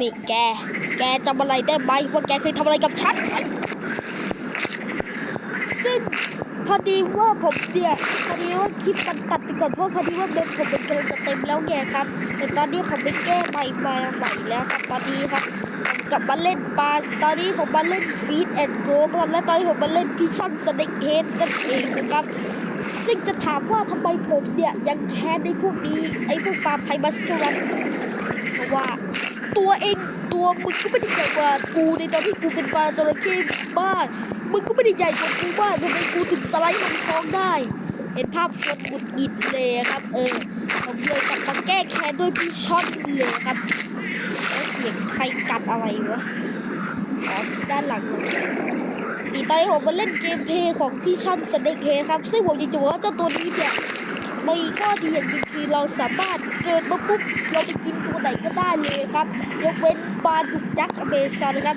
นี่แก แกจำอะไรได้ไหมว่าแกเคยทำอะไรกับฉัน ซึ่งพอดีว่าผมเนี่ยพอดีว่าคลิปมันตัดไปก่อนเพราะพอดีว่าเบนผมเป็นกำลังจะเต็มแล้วไงครับ แต่ตอนนี้ผมไปแก้ใหม่มาใหม่แล้วครับ ตอนนี้ครับผมกลับมาเล่นปาตอนนี้ผมมาเล่นฟีดแอนด์โกรครับและตอนนี้ผมมาเล่นพิชชั่นสเน็กเฮดนั่นเองนะครับซึ่งจะถามว่าทำไมผมเนี่ยยังแค้นในพวกนี้ไอ้พวกปลาไพมัสกรันเพราะว่า ตัวเองตัวมึงก็ไม่ได้ใหญ่กว่ากูในตอนที่กูเป็นปลาจระเข้บ้านมึงก็ไม่ได้ใหญ่กว่ากูบ้านทำไมกูถึงสไลด์ลงท้องได้เห็นภาพชนบุดอิดเลยครับ เออผมเลยกลับมาแก้แค้นด้วยพี่ช็อตเลยครับแล้วเสียงใครกัดอะไรวะอ๋อด้านหลังนี่ตอนนี้ผมมาเล่นเกมเพลย์ของพี่ช็อตสเน็กเฮครับ ซึ่งผมจะบอกว่าเจ้าตัวนี้เนี่ย มีข้อดีอย่างหนึงคือเราสามารถเกิดมาปุ๊บเราจะกินตัวไหนก็ได้เลยครับยกเว้นปลาดุกยักษ์อเมซอนนะครับ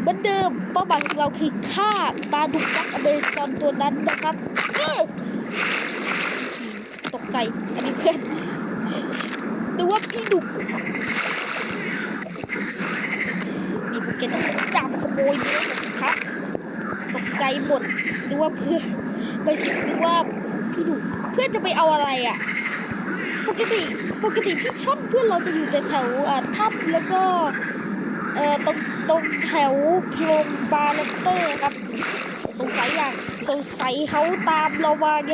เหมือนเดิมเป้าหมายของเราคือฆ่าปลาดุกยักษ์อเมซอนตัวนั้นนะครับตกใจอันนี้เพื่อนหรือว่าพี่ดุกนี่พวกแกต้องจับขโมยเนื้อผมครับตกใจหมดนึกว่าเพื่อนไม่สินึกว่าพี่ดุ เพื่อนจะไปเอาอะไรอะ ปกติปกติพี่ชอนเพื่อนเราจะอยู่แต่แถวอ่าถ้ำแล้วก็เอ่อตรงตรงแถวโพรงบาเลเตอร์ครับ สงสัยอยากสงสัยเขาตามเรามาไง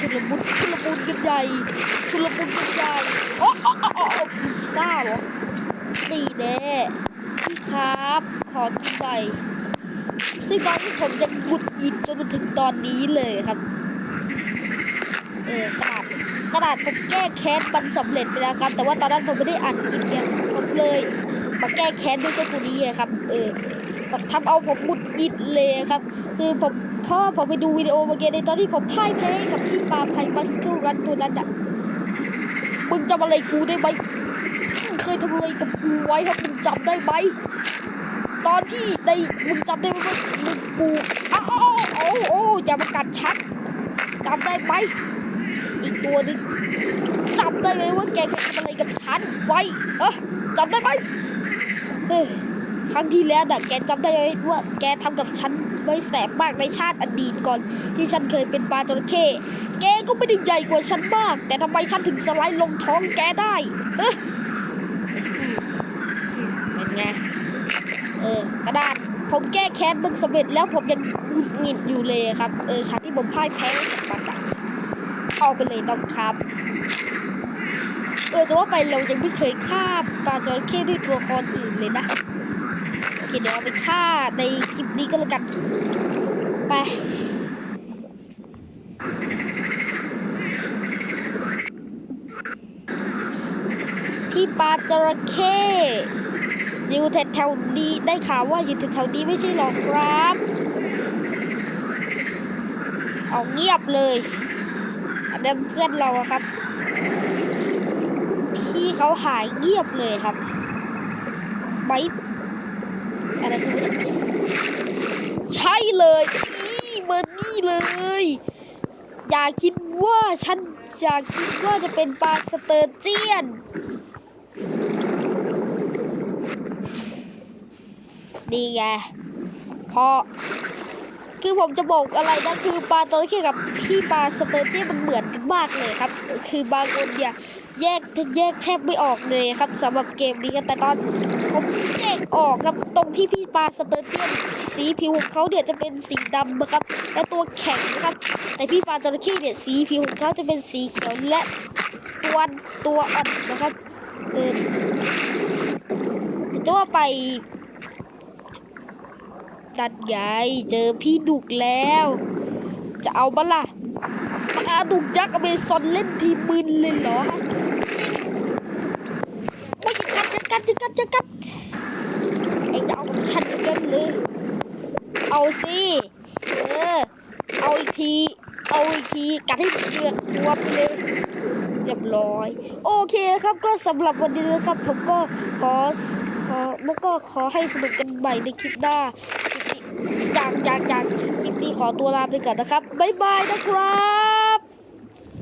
ชุลมุนชุลมุนกันใหญ่ชุลมุนกันใหญ่โอ้โอ้โอ้โอ้พิซซ่าเหรอนี่แน่พี่ครับ ขอกินหน่อยซึ่งตอนนี้ผมยังบุดอิดจนมาถึงตอนนี้เลยครับ เออขนาดขนาดผมแก้แค้นมันสำเร็จไปแล้วครับ แต่ว่าตอนนั้นผมไม่ได้อัดคลิปเนี่ยผมเลยมาแก้แค้นด้วยเจ้าตัวนี้ครับ เออผมทำเอาผมหมุดอิดเลยครับ คือผมพ่อผมไปดูวิดีโอเมื่อกี้ในตอนที่ผมพ่ายแพ้กับพี่ปาไพมัสเคิลรันตัวนั้นอะมึงจำอะไรกูได้ไหมเคยทำอะไรกับกูไว้ครับมึงจำได้ไหมตอนที่ในมึงจำได้ไหมมึงกูอ้าวอ้าวอ้โอ้อย่ามากัดชักจำได้ไหม อีกตัวนึงจำได้ไหมว่าแกเคยทำอะไรกับฉันไว้เออจำได้ไหมเออครั้งที่แล้วน่ะแกจำได้ไหมว่าแกทำกับฉันไว้แสบมากในชาติอดีตก่อน ที่ฉันเคยเป็นปลาจระเข้แกก็ไม่ได้ใหญ่กว่าฉันมาก แต่ทำไมฉันถึงสไลด์ลงท้องแกได้เอออืมอืมเป็นไงเออกระดาษผมแก้แค้นมันสำเร็จแล้วผมยังหงุดหงิดอยู่เลยครับ เออฉากที่ผมพ่ายแพ้ เอาไปเลยน้องครับเออแต่ว่าไปเรายังไม่เคยฆ่าปลาจระเข้ด้วยตัวละครอื่นเลยนะโอเคเดี๋ยวเอาไปฆ่าในคลิปนี้ก็แล้วกันไปพี่ปลาจระเข้อยู่แถวๆนี้ได้ข่าวว่าอยู่แถวๆนี้ไม่ใช่หรอครับ เอาเงียบเลย อันนั้นเพื่อนเราครับพี่เขาหายเงียบเลยครับไว้อะไรคือใช่เลยนี่เบอร์นี่เลย อย่าคิดว่าฉันอย่าคิดว่าจะเป็นปลาสเตอร์เจียนดีไงพอ คือผมจะบอกอะไรนะคือปลาตัวนี้กับพี่ปลาสเตอร์เจียนมันเหมือนกันมากเลยครับ คือบางคนเนี่ยแยกแยกแทบไม่ออกเลยครับสำหรับเกมนี้ครับแต่ตอนผมแยกออกครับตรงที่พี่ปลาสเตอร์เจียนสีผิวของเขาเนี่ยจะเป็นสีดำนะครับ และตัวแข็งนะครับ แต่พี่ปลาจระเข้เนี่ยสีผิวของเขาจะเป็นสีเขียวและตัวตัวอ่อนนะครับเออจะว่าไป จัดใหญ่เจอพี่ดุกแล้ว จะเอาบ้าล่ะปลาดุกยักษ์อเมซอนเล่นทีมึนเลยเหรอโอ้ยจะกัดจะกัดจะกัดจะกัดเอ็งจะเอากับฉันเหมือนกันเลย เอาสิเออเอาอีกที เอาอีกทีกัดให้เปลือกบวมเลยเรียบร้อย โอเคครับก็สำหรับวันนี้นะครับ ผมก็ขอขอแล้วก็ขอให้สนุกกันใหม่ในคลิปหน้า คลิปนี้อย่างอย่างอย่างคลิปนี้ขอตัวลาไปก่อนนะครับ บ๊ายบายนะครับ